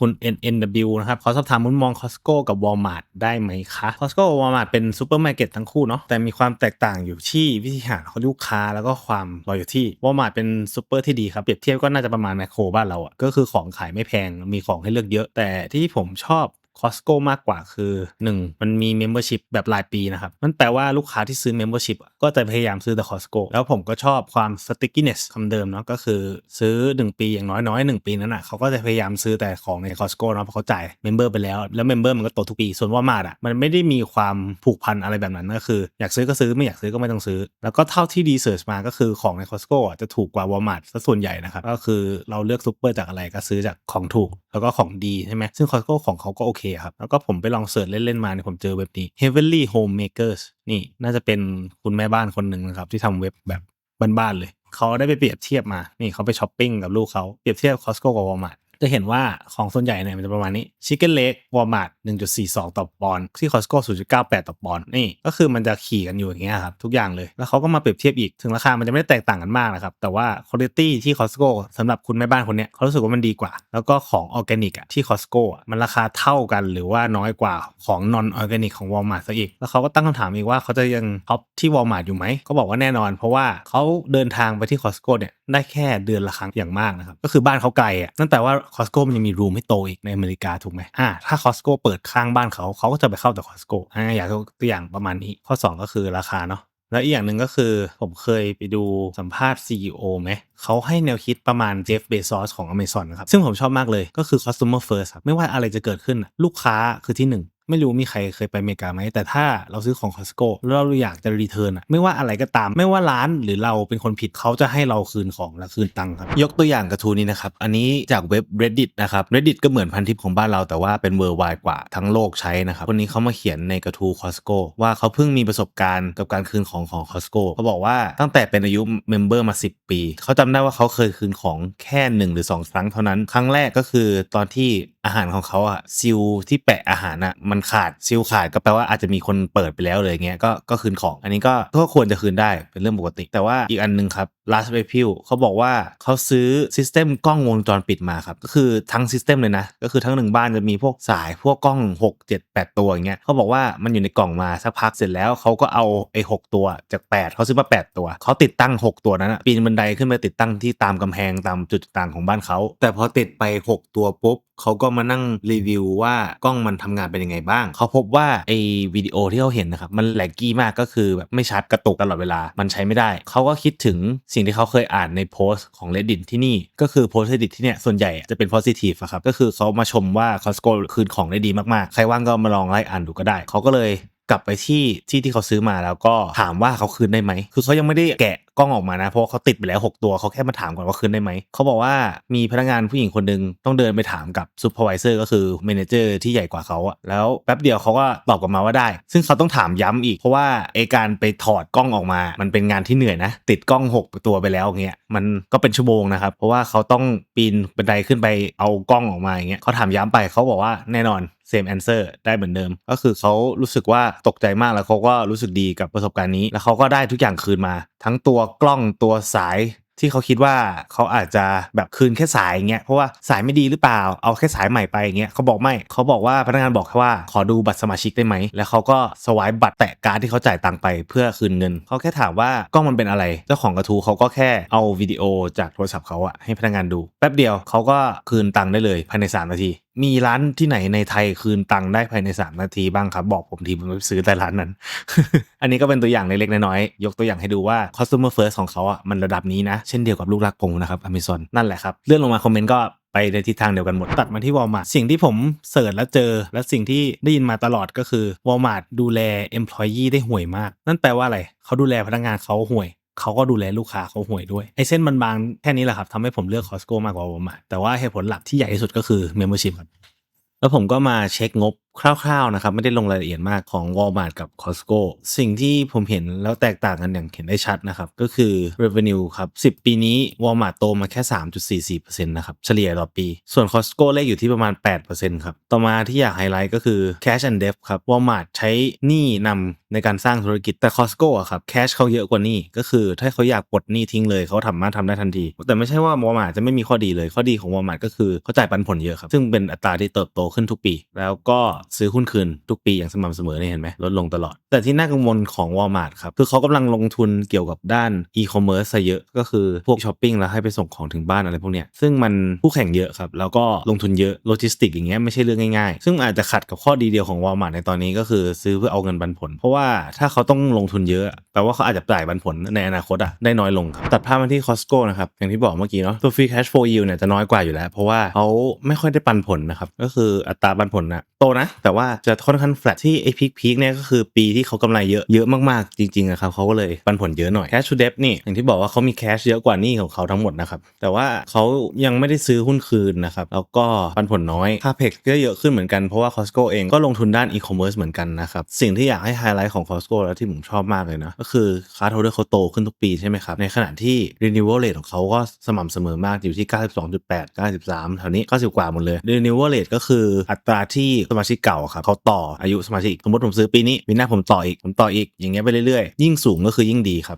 คุณ NNW นะครับเขาสอบถามมุมมอง Costco กับ Walmart ได้ไหมคะ Costco กับ Walmart เป็นซูเปอร์มาร์เก็ตทั้งคู่เนาะแต่มีความแตกต่างอยู่ที่วิธีหารของลูกค้าแล้วก็ความรออยู่ที่ Walmart เป็นซูเปอร์ที่ดีครับ เปรียบเทียบก็น่าจะประมาณแมคโครบ้านเราอะก็คือของขายไม่แพงมีของให้เลือกเยอะ แต่ที่ผมชอบ Costco มากกว่าคือ 1. มันมี Membership แบบรายปีนะครับ มันแปลว่าลูกค้าที่ซื้อ Membership ก็จะพยายามซื้อแต่ Costco แล้วผมก็ชอบความ stickiness คำเดิมเนาะก็คือซื้อ 1 ปีอย่างน้อยน้อย1ปีนั้นอะเขาก็จะพยายามซื้อแต่ของใน Costco เนาะเพราะเขาจ่าย Member ไปแล้ว แล้ว Member มันก็โตทุกปี ส่วนว่ามาดอะมันไม่ได้มีความผูกพันอะไรแบบนั้นก็คือ อยากซื้อก็ซื้อไม่อยากซื้อก็ไม่ต้องซื้อ แล้วก็เท่าที่ดีเสิร์ชมาก็คือของใน Costco อะจะถูกกว่า Walmart ซะส่วนใหญ่นะครับก็คือเราเลือกซูเปอร์จากอะไรก็ซื้อจากของถูกแล้วก็ของดีใช่ไหมซึ่ง Costco ของเขาก็โอเคครับ แล้วก็ผมไปลองเสิร์ชเล่น ๆ มาเนี่ยผมเจอเว็บนี้ Heavenly Homemakers นี่น่าจะเป็นคุณแม่บ้านคนหนึ่งนะครับ ที่ทำเว็บแบบบ้านๆเลย เขาได้ไปเปรียบเทียบมา นี่เขาไปช้อปปิ้งกับลูกเขาเปรียบเทียบ Costco กับ Walmart จะเห็นว่าของส่วนใหญ่เนี่ยมันจะประมาณนี้ Chicken Leg Walmart 1.42ต่อปอนด์ที่ Costco 0.98ต่อปอนด์นี่ก็คือมันจะขี่กันอยู่อย่างเงี้ยครับทุกอย่างเลยแล้วเขาก็มาเปรียบเทียบอีกถึงราคามันจะไม่ได้แตกต่างกันมากนะครับแต่ว่าคุณภาพที่ Costco สำหรับคุณแม่บ้านคนเนี้ยเขารู้สึกว่ามันดีกว่า แล้วก็ของออร์แกนิกอะที่ Costco อะมันราคาเท่ากันหรือว่าน้อยกว่าของ non ออร์แกนิกของ Walmart ซะอีก แล้วเขาก็ตั้งคำถามอีกว่าเขาจะยังท็อปที่ Walmart อยู่ไหมเขาบอกว่าแน่นอน เพราะว่าเขาเดินทางไปที่ Costco เนี่ยได้แค่เดือนละครั้งอย่างมากนะครับก็คือบ้านเขาไกลอะนั่นแปลว่า Costco มันยังมีรูมให้โตอีกในอเมริกาถูกไหมอ่าถ้า Costco เปิดข้างบ้านเขาเขาก็จะไปเข้าแต่ Costco อ่าอยากยกตัวอย่างประมาณนี้ ข้อ 2 ก็คือราคาเนาะแล้วอีกอย่างหนึ่งก็คือผมเคยไปดูสัมภาษณ์ CEO ไหมเขาให้แนวคิดประมาณเจฟเบซอสของ Amazon นะครับ ซึ่งผมชอบมากเลยก็คือ customer first ครับไม่ว่าอะไรจะเกิดขึ้นลูกค้าคือที่หนึ่ง ไม่รู้มีใครเคยไปอเมริกาไหมแต่ถ้าเราซื้อของ Costco แล้วเราอยากจะรีเทิร์นอะไม่ว่าอะไรก็ตาม ไม่ว่าร้านหรือเราเป็นคนผิดเขาจะให้เราคืนของและคืนตังค์ครับยกตัวอย่างกระทู้นี้นะครับอันนี้จากเว็บ reddit นะครับ reddit ก็เหมือนพันทิปของบ้านเราแต่ว่าเป็น worldwide กว่าทั้งโลกใช้นะครับคนนี้เขามาเขียนในกระทู้ Costco ว่าเขาเพิ่งมีประสบการณ์กับการคืนของของ Costco เขาบอกว่าตั้งแต่เป็นอายุเมมเบอร์มา 10 ปีเขาจำได้ว่าเขาเคยคืนของแค่หนึ่งหรือสองครั้งเท่านั้น ครั้งแรกก็คือตอนที่อาหารของเขาอะซิลที่แปะอาหารอะมันขาดซิลขาดก็แปลว่าอาจจะมีคนเปิดไปแล้วเลยเงี้ยก็ก็คืนของ อันนี้ก็ก็ควรจะคืนได้เป็นเรื่องปกติ แต่ว่าอีกอันหนึงครับ last a p r i l เขาบอกว่าเขาซื้อซิสเต็มกล้องวงจรปิดมาครับ ก็คือทั้งซิสเต็มเลยนะ ก็คือทั้งหนึ่งบ้านจะมีพวกสายพวกกล้อง 6 7 8 ตัวอย่างเงี้ยเขาบอกว่ามันอยู่ในกล่องมาสักพักเสร็จแล้วเขาก็เอาไอ้หกตัวจาก 8เขาซื้อมา 8 ตัว เขาติดตั้ง 6 ตัวนั้นอะปีนบันไดขึ้นไปติดตั้งที่ตามกำแพงตามจุดต่างของบ้านเขาแต่พอติดไป 6 ตัวปุ๊บเขาก็มานั่งรีวิวว่ากล้องมันทำงานเป็นยังไงบ้าง เขาพบว่าไอ้วิดีโอที่เขาเห็นนะครับมันแหลกกี้มากก็คือแบบไม่ชัดกระตุกตลอดเวลามันใช้ไม่ได้เขาก็คิดถึงสิิ่งที่เขาเคยอ่านในโพสต์ของ reddit ที่นี่ ก็คือโพสต์ reddit ที่เนี่ยส่วนใหญ่จะเป็น positive อะครับก็คือเขามาชมว่า Costco คืนของได้ดีมากๆ ใครว่างก็มาลองไล่อ่านดูก็ได้ เขาก็เลยกลับไปที่ที่ที่เขาซื้อมาแล้วก็ถามว่าเขาคืนได้ไหม คือเขายังไม่ได้แกะ กล้องออกมานะเพราะเขาติดไปแล้ว 6 ตัวเขาแค่มาถามก่อนว่าคืนได้ไหมเขาบอกว่ามีพนักงานผู้หญิงคนหนึ่งต้องเดินไปถามกับซูเปอร์วิเซอร์ก็คือเมนเจอร์ที่ใหญ่กว่าเขาอะแล้วแป๊บเดียวเขาก็ตอบกลับมาว่าได้ ซึ่งเขาต้องถามย้ำอีก เพราะว่าไอการไปถอดกล้องออกมา มันเป็นงานที่เหนื่อยนะ ติดกล้อง 6 ตัวไปแล้วเงี้ยมันก็เป็นชั่วโมงนะครับเพราะว่าเขาต้องปีนบันไดขึ้นไปเอากล้องออกมาอย่างเงี้ยเขาถามย้ำไปเขาบอกว่าแน่นอน same answer ได้เหมือนเดิม ก็คือเขารู้สึกว่าตกใจมากแล้วเขาก็รู้สึกดีกับประสบการณ์นี้ แล้วเขาก็ได้ทุกอย่างคืนมา ทั้งตัวกล้องตัวสายที่เขาคิดว่าเขาอาจจะแบบคืนแค่สายอย่างเงี้ยเพราะว่าสายไม่ดีหรือเปล่าเอาแค่สายใหม่ไปอย่างเงี้ยเขาบอกไม่เขาบอกว่าพนักงานบอกแค่ว่าขอดูบัตรสมาชิกได้ไหมแล้วเขาก็สวายบัตรแตะการ์ดที่เขาจ่ายตังค์ไปเพื่อคืนเงินเขาแค่ถามว่ากล้องมันเป็นอะไร เจ้าของกระทูเขาก็แค่เอาวิดีโอจากโทรศัพท์เขาอะให้พนักงานดูแป๊บเดียวเขาก็คืนตังค์ได้เลยภายใน3นาที มีร้านที่ไหนในไทยคืนตังค์ได้ภายใน3นาทีบ้างครับ บอกผมทีผมซื้อแต่ร้านนั้น อันนี้ก็เป็นตัวอย่างเล็กๆน้อยๆยกตัวอย่างให้ดูว่า customer first ของเขาอะมันระดับนี้นะ เช่นเดียวกับลูกรักผมนะครับ Amazon นั่นแหละครับ เลื่อนลงมาคอมเมนต์ก็ไปในทิศทางเดียวกันหมดตัดมาที่ Walmart สิ่งที่ผมเสิร์ชแล้วเจอ และสิ่งที่ได้ยินมาตลอดก็คือ Walmart ดูแล employee ได้ห่วยมาก นั่นแปลว่าอะไรเขาดูแลพนักงานเขาห่วย เขาก็ดูแลลูกค้าเขาห่วยด้วยไอ้เส้นบางๆแค่นี้แหละครับทำให้ผมเลือกคอสโกมากกว่าโอมาแต่ว่าเหตุผลหลักที่ใหญ่ที่สุดก็คือเมมเบอร์ชิพครับแล้วผมก็มาเช็คงบ คร่าวๆนะครับ ไม่ได้ลงรายละเอียดมากของ Walmart กับ Costco สิ่งที่ผมเห็นแล้วแตกต่างกันอย่างเห็นได้ชัดนะครับ ก็คือ revenue ครับ 10 ปีนี้ Walmart โตมาแค่ 3.44%นะครับ เฉลี่ยต่อปี ส่วน Costco เลขอยู่ที่ประมาณ 8%ครับ ต่อมาที่อยากไฮไลท์ก็คือ cash and debt ครับ Walmart ใช้หนี้นำในการสร้างธุรกิจแต่ Costco อะครับแคชเขาเยอะกว่านี้ก็คือถ้าเขาอยากปลดหนี้ทิ้งเลยเขาสามาทำได้ทันที แต่ไม่ใช่ว่าวอลมาร์จะไม่มีข้อดีเลยข้อดีของวอลมาร์ก็คือเขาจ่ายปันผลเยอะครับซึ่งเป็นอัตราที่เติบโตขึ้นทุกปี แล้วก็ซื้อหุ้นคืนทุกปีอย่างสม่ำเสมอเนี่ยเห็นไหมลดลงตลอด แต่ที่น่ากังวลของวอลมาร์ครับ คือเขากำลังลงทุนเกี่ยวกับด้านอีคอมเมิร์ซซะเยอะก็คือพวกช้อปปิ้งแล้วให้ไปส่งของถึงบ้านอะไรพวกเนี้ยซึ่งมันคู่แข่งเยอะครับ แล้วก็ลงทุนเยอะโลจิสติกอย่างเงี้ยไม่ใช่เรื่องง่ายๆ ซึ่งอาจจะขัดกับข้อดีเดียวของวอลมาร์ในตอนนี้ก็คือซื้อเพื่อเอาเงินปันผล เพราะว่าถ้าเขาต้องลงทุนเยอะแปลว่าเขาอาจจะจ่ายปันผลในอนาคตอะได้น้อยลงครับตัดภาพมาที่ Costco นะครับอย่างที่บอกเมื่อกี้เนาะตัว free cash flow yield เนี่ยจะน้อยกว่าอยู่แล้ว เพราะว่าเขาไม่ค่อยได้ปันผลนะครับก็คืออัตราปันผลนะโตนะแต่ว่าจะค่อนข้าง flat ที่ไอ้พีคพีคเนี่ยก็คือปีที่เขากำไรเยอะเยอะมากๆจริงๆอะครับเขาก็เลยปันผลเยอะหน่อย cash to debt นี่อย่างที่บอกว่าเขามี cash เยอะกว่านี้ของเขาทั้งหมดนะครับแต่ว่าเขายังไม่ได้ซื้อหุ้นคืนนะครับแล้วก็ปันผลน้อยค่าเพกก็เยอะขึ้นเหมือนกันเพราะว่า Costco เองก็ลงทุนด้าน e-commerce เหมือนกันนะครับสิ่งที่อยากให้ไฮไลท์ของ Costco แล้วที่ผมชอบมากเลยนะก็คือค่าโทเดอร์เขาโตขึ้นทุกปีใช่ไหมครับในขณะที่ renewal rate ของเขาก็สม่ำเสมอมากอยู่ที่ 92.8 93แถวนี้90กว่าหมดเลย renewal rate ก็คืออัตราที่สมาชิกเก่าครับเขาต่ออายุสมาชิกสมมติผมซื้อปีนี้ปีหน้าผมต่ออีกผมต่ออีกอย่างเงี้ยไปเรื่อยๆ ยิ่งสูงก็คือยิ่งดีครับ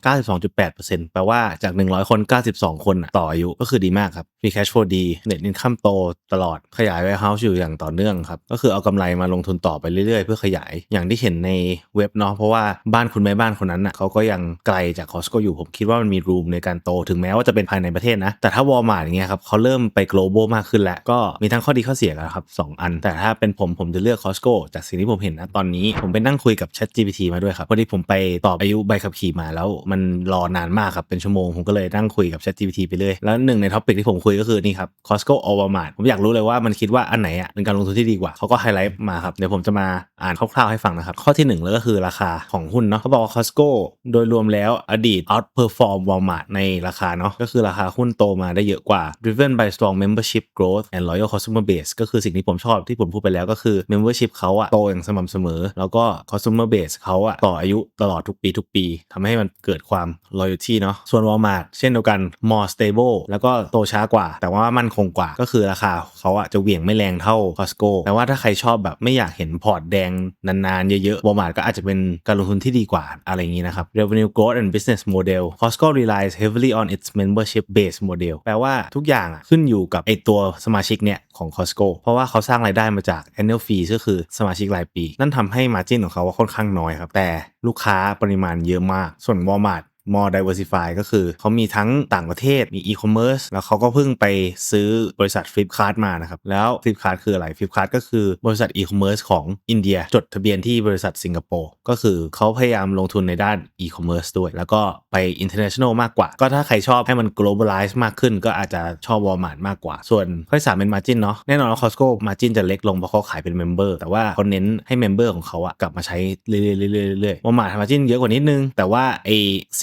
92.8%แปลว่าจาก 100 คน 92 คนน่ะต่ออายุก็คือดีมากครับ free cash flow ดี net income โตตลอดขยาย warehouse อยู่อย่างต่อเนื่องครับก็คือเอากำไรมาลงทุนต่อไปเรื่อยๆ เพื่อขยายอย่างที่เห็นในเว็บเนาะเพราะว่าบ้านคุณแม่บ้านคนนั้นน่ะเขาก็ยังไกลจาก Costco อยู่ผมคิดว่ามันมีรูมในการโตถึงแม้ว่าจะเป็นภายในประเทศนะแต่ถ้า Walmart อย่างเงี้ยครับเขาเริ่มไป global มากขึ้นแล้วก็มีทั้งข้อดีข้อเสียกันครับสองอัน แต่ถ้าเป็นผมผมจะเลือก Costco จากสิ่งที่ผมเห็นนะตอนนี้ผมไปนั่งคุยกับ Chat GPT มาด้วยครับพอดีผมไปตอบอายุใบขับขี่มาแล้วมันรอนานมากครับเป็นชั่วโมงผมก็เลยนั่งคุยกับ Chat GPT ไปเลยแล้วหนึ่งในท็อปิกที่ผมคุยก็คือนี่ครับ Costco or Walmart ผมอยากรู้เลยว่ามันคิดว่าอันไหนอะเป็นการลงทุนที่ดีกว่าเขาก็ไฮไลท์มาครับเดี๋ยวผมจะมาอ่านคร่าวๆให้ฟังนะครับข้อที่หนึ่งแล้วก็คือราคาของหุ้นเนาะเขาบอกว่า Costco โดยรวมแล้วอดีต outperform Walmart ในราคาเนาะก็คือราคาหุ้นโตมาได้เยอะกว่า driven by strong membership growth and loyal customer base ก็คือสิ่งที่ผมชอบที่ผมพูดไปแล้วก็คือ membership เขาอะโตอย่างสม่ำเสมอ แล้วก็ customer base เขาอะต่ออายุตลอดทุกปีทุกปีทำให้มันเกิดความ loyalty เนาะส่วน Walmart เช่นเดียวกัน more stable แล้วก็โตช้ากว่า แต่ว่ามั่นคงกว่าก็คือราคาเขาอะจะเหวี่ยงไม่แรงเท่า Costco แต่ว่าถ้าใครชอบแบบไม่อยากเห็นพอร์ตแดงนานๆ เยอะๆ Walmart ก็อาจจะเป็นการลงทุนที่ดีกว่าอะไรอย่างนี้นะครับ revenue growth and business model Costco relies heavily on its membership based model แปลว่าทุกอย่างอะขึ้นอยู่กับไอตัวสมาชิกเนี่ยของ Costco เพราะว่าเขาสร้างรายได้มาจาก annual fees ก็คือสมาชิกรายปี นั่นทำให้มาจิ้นของเขาว่าค่อนข้างน้อยครับ แต่ลูกค้าปริมาณเยอะมาก ส่วน Walmart more diversify ก็คือเขามีทั้งต่างประเทศมี e-commerce แล้วเขาก็เพิ่งไปซื้อบริษัท Flipkart มานะครับ แล้ว Flipkart คืออะไร Flipkart ก็คือบริษัท e-commerce ของอินเดีย จดทะเบียนที่บริษัทสิงคโปร์ก็คือเขาพยายามลงทุนในด้าน e-commerce ด้วย แล้วก็ไป international มากกว่า ก็ถ้าใครชอบให้มัน globalize มากขึ้น ก็อาจจะชอบ Walmart มากกว่า ส่วนข้อที่สามเป็น margin เนาะแน่นอนว่า Costco margin จะเล็กลงเพราะเขาขายเป็น member แต่ว่าเขาเน้นให้ member ของเขาอะกลับมาใช้เรื่อยๆเรื่อยๆ Walmart margin เยอะกว่านิดนึงแต่ว่าไอ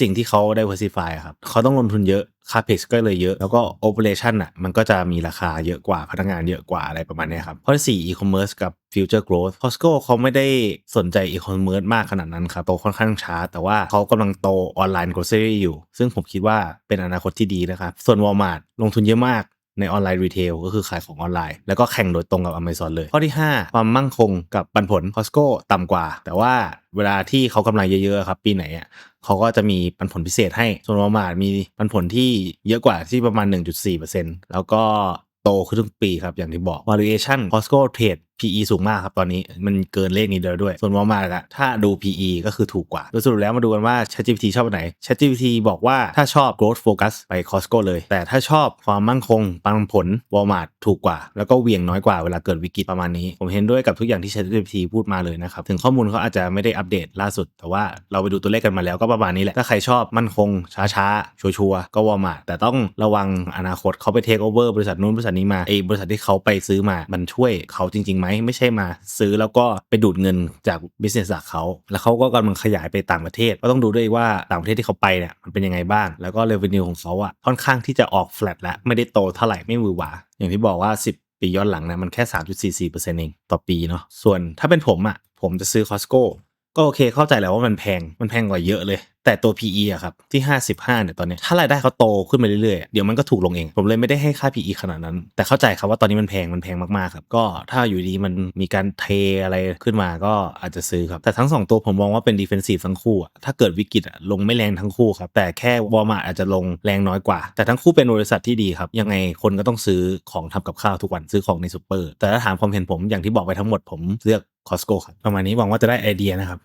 สิ่งที่เขา diversify อะครับเขาต้องลงทุนเยอะค่าเพกก็เลยเยอะ แล้วก็ operation อะมันก็จะมีราคาเยอะกว่าพนักงานเยอะกว่าอะไรประมาณนี้ครับข้อที่4 e-commerce กับ future growth Costco เขาไม่ได้สนใจ e-commerce มากขนาดนั้นครับโตค่อนข้างช้า แต่ว่าเขากำลังโตออนไลน์ grocery อยู่ ซึ่งผมคิดว่าเป็นอนาคตที่ดีนะครับส่วน Walmart ลงทุนเยอะมาก ในออนไลน์รีเทลก็คือขายของออนไลน์ แล้วก็แข่งโดยตรงกับ Amazon เลย ข้อที่ 5 ความมั่งคงกับปันผล Costco ต่ำกว่า แต่ว่าเวลาที่เขากำไรเยอะๆครับ ปีไหนอะเขาก็จะมีปันผลพิเศษให้ส่วนวอมาร์มีปันผลที่เยอะกว่าที่ประมาณ 1.4%แล้วก็โตขึ้นทุกปีครับ อย่างที่บอก valuation Costco trade PE สูงมากครับตอนนี้มันเกินเลขนี้เดียวด้วย ส่วน Walmart อะถ้าดู PE ก็คือถูกกว่าโดยสรุปแล้วมาดูกันว่า ChatGPT ชอบไหน ChatGPT บอกว่าถ้าชอบ growth focus ไป Costco เลย แต่ถ้าชอบความมั่นคงปันผล Walmart ถูกกว่า แล้วก็เวียงน้อยกว่าเวลาเกิดวิกฤตประมาณนี้ ผมเห็นด้วยกับทุกอย่างที่ ChatGPT พูดมาเลยนะครับ ถึงข้อมูลเขาอาจจะไม่ได้อัปเดตล่าสุด แต่ว่าเราไปดูตัวเลขกันมาแล้วก็ประมาณนี้แหละถ้าใครชอบมั่นคงช้าๆชัวร์ๆก็ Walmart แต่ต้องระวังอนาคตเขาไป take over บริษัทนู้นบริษัทนี้มาไอ้บริษัทที่เขาไปซื้อมามันช่วยเขาจริงๆไหมไม่ใช่มา ซื้อแล้วก็ไปดูดเงินจาก business จากเขาแล้วเขาก็กำลังขยายไปต่างประเทศ ก็ต้องดูด้วยว่าต่างประเทศที่เขาไปเนี่ยมันเป็นยังไงบ้าง แล้วก็ revenue ของเขาอะค่อนข้างที่จะออก flat แล้วไม่ได้โตเท่าไหร่ไม่หวือหวาอย่างที่บอกว่า 10 ปีย้อนหลังนะมันแค่ 3.44%เองต่อปีเนาะส่วนถ้าเป็นผมอะผมจะซื้อ Costco ก็โอเคเข้าใจแหล้วว่ามันแพงมันแพงกว่าเยอะเลย แต่ตัว PE อะครับที่ 55เนี่ยตอนนี้ถ้ารายได้เขาโตขึ้นไปเรื่อยๆ เดี๋ยวมันก็ถูกลงเอง ผมเลยไม่ได้ให้ค่า PE ขนาดนั้น แต่เข้าใจครับว่าตอนนี้มันแพงมันแพงมากๆครับก็ถ้าอยู่ดีมันมีการเทอะไรขึ้นมาก็อาจจะซื้อครับ แต่ทั้งสองตัวผมมองว่าเป็น defensive ทั้งคู่อะถ้าเกิดวิกฤตอะลงไม่แรงทั้งคู่ครับแต่แค่วอลมาอาจจะลงแรงน้อยกว่า แต่ทั้งคู่เป็นบริษัทที่ดีครับยังไงคนก็ต้องซื้อของทำกับข้าวทุกวันซื้อของในซูเปอร์แต่ถ้าถามความเห็นผมอย่างที่บอกไปทั้งหมดผมเลือก Costco ครับประมาณนี้หวังว่าจะได้ไอเดียนะครับ